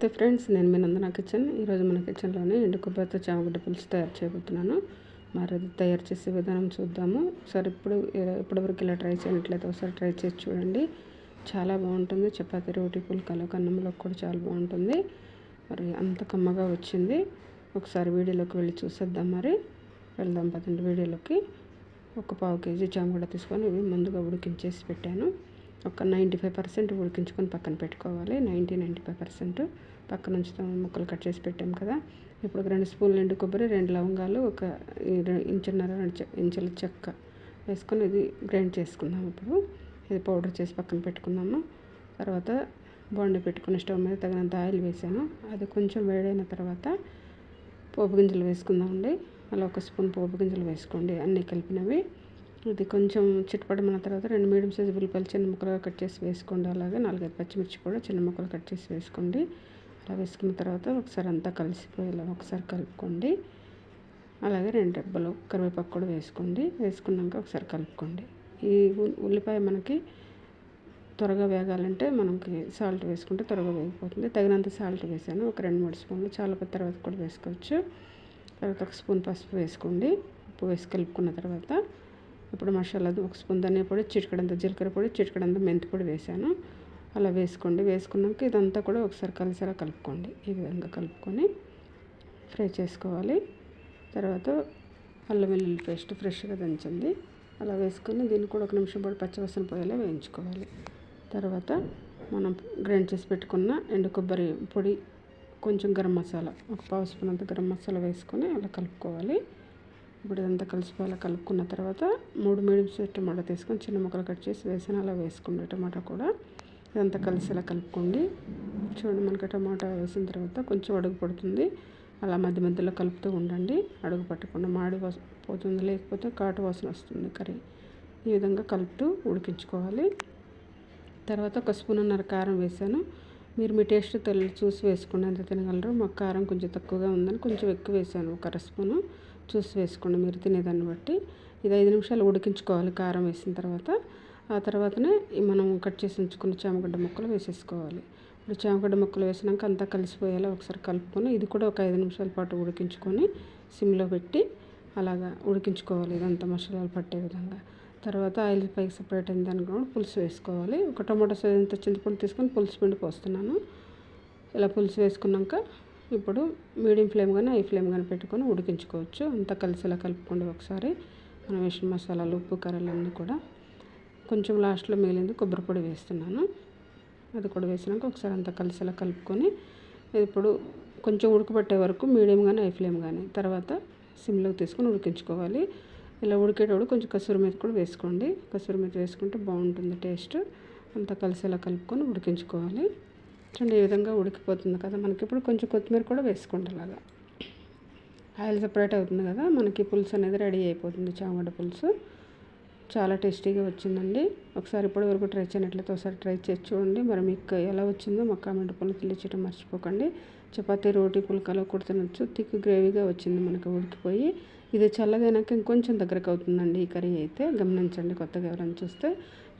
నమస్తే ఫ్రెండ్స్ నేను మీ నందన కిచెన్. ఈరోజు మన కిచెన్లోనే ఎండు కొబ్బరితో చామగడ్డ పులుసు తయారు చేయబోతున్నాను. మరి అది తయారు చేసే విధానం చూద్దాము. ఒకసారి ఇప్పుడు ఇప్పటివరకు ఇలా ట్రై చేయనట్లయితే ఒకసారి ట్రై చేసి చూడండి. చాలా బాగుంటుంది. చపాతీ రోటీ పుల్కలో కన్నంలో కూడా చాలా బాగుంటుంది. మరి అంత కమ్మగా వచ్చింది. ఒకసారి వీడియోలోకి వెళ్ళి చూసేద్దాం మరి. వెళ్దాం పదండి వీడియోలోకి. ఒక పావు కేజీ చామగడ్డ తీసుకొని ఇవి ముందుగా ఉడికించేసి పెట్టాను. ఒక నైంటీ ఫైవ్ పర్సెంట్ ఉడికించుకొని పక్కన పెట్టుకోవాలి. నైంటీ నైంటీ ఫైవ్ పర్సెంట్ పక్కన ఉంచుతాం ముక్కలు కట్ చేసి పెట్టాం కదా. ఇప్పుడు రెండు స్పూన్లు ఎండు కొబ్బరి రెండు లవంగాలు ఒక ఇంచున్నర రెండు ఇంచుల చెక్క వేసుకొని ఇది గ్రైండ్ చేసుకుందాం ఇప్పుడు. ఇది పౌడర్ చేసి పక్కన పెట్టుకుందాము తర్వాత బాండి పెట్టుకుని స్టవ్ మీద తగినంత ఆయిల్ వేసాను. అది కొంచెం వేడైన తర్వాత పోపు గింజలు వేసుకుందామండి. అలా ఒక స్పూన్ పోపు గింజలు వేసుకోండి. అన్నీ కలిపినవి. ఇది కొంచెం చిట్పడమన్న తర్వాత రెండు మీడియం సైజు ఉల్లిపాయలు చిన్న ముక్కలుగా కట్ చేసి వేసుకోండి. అలాగే నాలుగైదు పచ్చిమిర్చి కూడా చిన్న ముక్కలు కట్ చేసి వేసుకోండి. అలా వేసుకున్న తర్వాత ఒకసారి అంతా కలిసిపోయేలా ఒకసారి కలుపుకోండి. అలాగే రెండు రెబ్బలు కరివేపాకు కూడా వేసుకోండి. వేసుకున్నాక ఒకసారి కలుపుకోండి. ఈ ఉల్లిపాయ మనకి త్వరగా వేగాలంటే మనకి సాల్ట్ వేసుకుంటే త్వరగా వేగిపోతుంది. తగినంత సాల్ట్ వేసాను. ఒక రెండు మూడు స్పూన్లు చాలా తర్వాత కూడా వేసుకోవచ్చు. తర్వాత ఒక స్పూన్ పసుపు వేసుకోండి. ఉప్పు వేసి కలుపుకున్న తర్వాత ఇప్పుడు మసాలా ఒక స్పూన్ ధనియా పొడి చిటికడంత జీలకర్ర పొడి చిటికడంత మెంతి పొడి వేసాను. అలా వేసుకోండి. వేసుకున్నాక ఇదంతా కూడా ఒకసారి కలిసేలా కలుపుకోండి. ఈ విధంగా కలుపుకొని ఫ్రై చేసుకోవాలి. తర్వాత అల్లం వెల్లుల్లి పేస్ట్ ఫ్రెష్గా దంచింది. అలా వేసుకొని దీన్ని కూడా ఒక నిమిషం పాటు పచ్చివసన పోయేలా వేయించుకోవాలి. తర్వాత మనం గ్రైండ్ చేసి పెట్టుకున్న ఎండు కొబ్బరి పొడి కొంచెం గరం మసాలా ఒక పావు స్పూన్ అంత గరం మసాలా వేసుకొని అలా కలుపుకోవాలి. ఇప్పుడు ఇదంతా కలిసిపోయేలా కలుపుకున్న తర్వాత మూడు మీడియం సైజ్ టమాటా తీసుకొని చిన్న ముక్కలు కట్ చేసి వేసిన అలా వేసుకోండి టమాటా కూడా. ఇదంతా కలిసేలా కలుపుకోండి. చూడండి మనకి టమాటా వేసిన తర్వాత కొంచెం అడుగు పడుతుంది. అలా మధ్య మధ్యలో కలుపుతూ ఉండండి. అడుగు పట్టకుండా మాడి పోతుంది లేకపోతే కాటు వాసన వస్తుంది కర్రీ. ఈ విధంగా కలుపుతూ ఉడికించుకోవాలి. తర్వాత ఒక స్పూన్నర కారం వేసాను. మీరు మీ టేస్ట్ తెల్ల చూసి వేసుకోండి ఎంత తినగలరు. మాకు కారం కొంచెం తక్కువగా ఉందని కొంచెం ఎక్కువ వేసాను. ఒక అర స్పూను చూసి వేసుకోండి. మీరు తినేదాన్ని బట్టి ఇది ఐదు నిమిషాలు ఉడికించుకోవాలి కారం వేసిన తర్వాత. ఆ తర్వాతనే మనం కట్ చేసి ఉంచుకున్న చామగడ్డ ముక్కలు వేసేసుకోవాలి. ఇప్పుడు చామగడ్డ ముక్కలు వేసినాక అంతా కలిసిపోయేలా ఒకసారి కలుపుకొని ఇది కూడా ఒక ఐదు నిమిషాల పాటు ఉడికించుకొని సిమ్లో పెట్టి అలాగా ఉడికించుకోవాలి. ఇదంతా మసాలాలు పట్టే విధంగా. తర్వాత ఆయిల్ పైకి సపరేట్ అయిన దానికి కూడా పులుసు వేసుకోవాలి. ఒక టమాటో సైజ్ అంత చింతపండు తీసుకొని పులుసు పిండి పోస్తున్నాను. ఇలా పులుసు వేసుకున్నాక ఇప్పుడు మీడియం ఫ్లేమ్ కానీ హై ఫ్లేమ్ కానీ పెట్టుకొని ఉడికించుకోవచ్చు. అంతా కలిసేలా కలుపుకోండి ఒకసారి. మనం వేసిన మసాలాలు ఉప్పు కర్రలు అన్నీ కూడా కొంచెం లాస్ట్లో మిగిలింది కొబ్బరి పొడి వేస్తున్నాను. అది కూడా వేసినాక ఒకసారి అంతా కలిసేలా కలుపుకొని ఇప్పుడు కొంచెం ఉడకబట్టే వరకు మీడియం కానీ హై ఫ్లేమ్ కానీ తర్వాత సిమ్లోకి తీసుకొని ఉడికించుకోవాలి. ఇలా ఉడికేటప్పుడు కొంచెం కసూరి మీద కూడా వేసుకోండి. కసూరి మీద వేసుకుంటే బాగుంటుంది టేస్ట్. అంతా కలిసేలా కలుపుకొని ఉడికించుకోవాలి. చూడండి ఈ విధంగా ఉడికిపోతుంది కదా. మనకి ఇప్పుడు కొంచెం కొత్తిమీర కూడా వేసుకోండి అలాగా. ఆయిల్ సపరేట్ అవుతుంది కదా. మనకి పులుసు అనేది రెడీ అయిపోతుంది. చామగడ్డ పులుసు. చాలా టేస్టీగా వచ్చిందండి. ఒకసారి ఇప్పటి వరకు ట్రై చేయనట్లయితే ఒకసారి ట్రై చేసి చూడండి. మరి మీకు ఎలా వచ్చిందో మా కామెంట్ పనులు తెలియచేయడం మర్చిపోకండి. చపాతీ రోటీ పుల్కలో కూడా తినొచ్చు. థిక్ గ్రేవీగా వచ్చింది మనకి ఉడికిపోయి. ఇది చల్లదైనాక ఇంకొంచెం దగ్గరకు అవుతుందండి ఈ కర్రీ అయితే. గమనించండి కొత్తగా ఎవరైనా చూస్తే.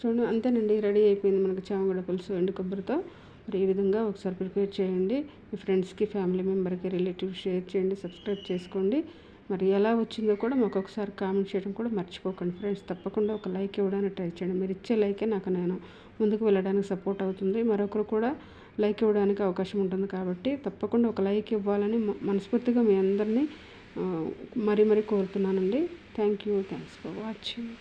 చూడండి అంతేనండి. రెడీ అయిపోయింది మనకి చామగడ్డ పులుసు ఎండు కొబ్బరితో. మరి ఈ విధంగా ఒకసారి ప్రిపేర్ చేయండి. మీ ఫ్రెండ్స్కి ఫ్యామిలీ మెంబర్కి రిలేటివ్ షేర్ చేయండి సబ్స్క్రైబ్ చేసుకోండి. మరి ఎలా వచ్చిందో కూడా మాకు ఒకసారి కామెంట్ చేయడం కూడా మర్చిపోకండి ఫ్రెండ్స్. తప్పకుండా ఒక లైక్ ఇవ్వడానికి ట్రై చేయండి. మీరు ఇచ్చే లైకే నాకు నేను ముందుకు వెళ్ళడానికి సపోర్ట్ అవుతుంది. మరొకరు కూడా లైక్ ఇవ్వడానికి అవకాశం ఉంటుంది కాబట్టి తప్పకుండా ఒక లైక్ ఇవ్వాలని మనస్ఫూర్తిగా మీ అందరినీ మరీ మరీ కోరుతున్నానండి. Thank you. Thanks for watching.